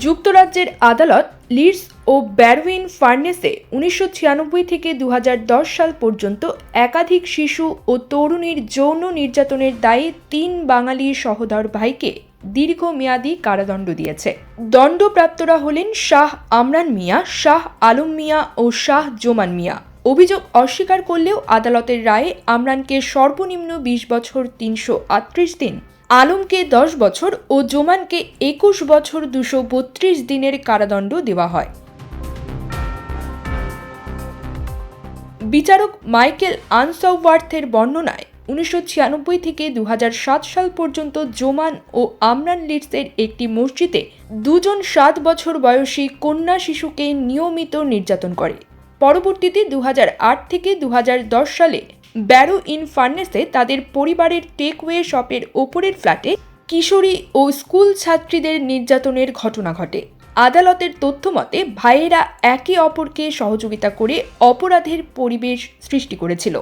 যুক্তরাজ্যের আদালত লিডস ও ব্যারউইন ফার্নেসে উনিশশো ছিয়ানব্বই থেকে দু হাজার দশ সাল পর্যন্ত একাধিক শিশু ও তরুণীর যৌন নির্যাতনের দায়ে তিন বাঙালি সহোদর ভাইকে দীর্ঘমেয়াদী কারাদণ্ড দিয়েছে। দণ্ডপ্রাপ্তরা হলেন শাহ আমরান মিয়া, শাহ আলম মিয়া ও শাহ জোমান মিয়া। অভিযোগ অস্বীকার করলেও আদালতের রায়ে আমরানকে সর্বনিম্ন বিশ বছর তিনশো আটত্রিশ দিন আলমকে দশ বছর ও জোমানকে একুশ বছর দুশো বত্রিশ দিনের কারাদণ্ড দেওয়া হয়। বিচারক মাইকেল আনসাউওয়ার্থের বর্ণনায় উনিশশো ছিয়ানব্বই থেকে দু হাজার সাত সাল পর্যন্ত জোমান ও আমরান লিডসের একটি মসজিদে দুজন সাত বছর বয়সী কন্যা শিশুকে নিয়মিত নির্যাতন করে। পরবর্তীতে দু হাজার আট থেকে দু হাজার দশ সালে ব্যারো ইন ফার্নেসে তাদের পরিবারের টেকওয়ে শপের ওপরের ফ্ল্যাটে কিশোরী ও স্কুল ছাত্রীদের নির্যাতনের ঘটনা ঘটে। আদালতের তথ্য মতে, ভাইয়েরা একে অপরকে সহযোগিতা করে অপরাধের পরিবেশ সৃষ্টি করেছিল।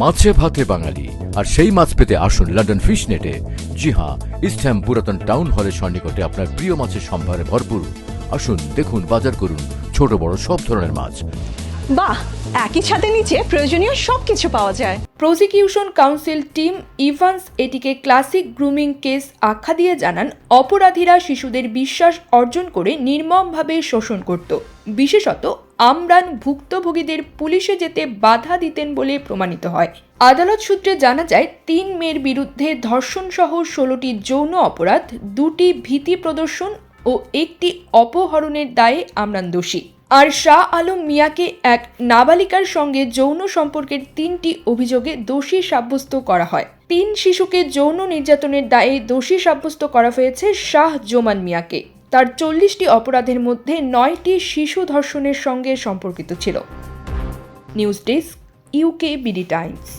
মাছে ভাতে বাঙালি, আর সেই মাছ পেতে আসুন লন্ডন ফিশ নেটে জি হ্যাঁ ইস্টহ্যাম পুরাতন টাউন হলের সন্নিকটে আপনার প্রিয় মাছের সম্ভারে ভরপুর। আসুন, দেখুন, বাজার করুন ছোট বড় সব ধরনের মাছ। বাহ, একই ছাদের নিচে প্রয়োজনীয় সবকিছু পাওয়া যায়। প্রসিকিউশন কাউন্সিল টিম ইভান্স এটিকে ক্লাসিক গ্রুমিং কেস আখ্যা দিয়ে জানান, অপরাধীরা শিশুদের বিশ্বাস অর্জন করে নির্মমভাবে শোষণ করত। বিশেষত, আমরান ভুক্তভোগীদের পুলিশে যেতে বাধা দিতেন বলে প্রমাণিত হয়। আদালত সূত্রে জানা যায়, তিন মেয়ের বিরুদ্ধে ধর্ষণ সহ ষোলোটি যৌন অপরাধ, দুটি ভীতি প্রদর্শন ও একটি অপহরণের দায়ে আমরান দোষী। আর শাহ আলম মিয়াকে এক নাবালিকার সঙ্গে যৌন সম্পর্কের তিনটি অভিযোগে দোষী সাব্যস্ত করা হয়। তিন শিশুকে যৌন নির্যাতনের দায়ে দোষী সাব্যস্ত করা হয়েছে শাহ জোমান মিয়াকে। তার চল্লিশটি অপরাধের মধ্যে নয়টি শিশু ধর্ষণের সঙ্গে সম্পর্কিত ছিল। News desk UK BD times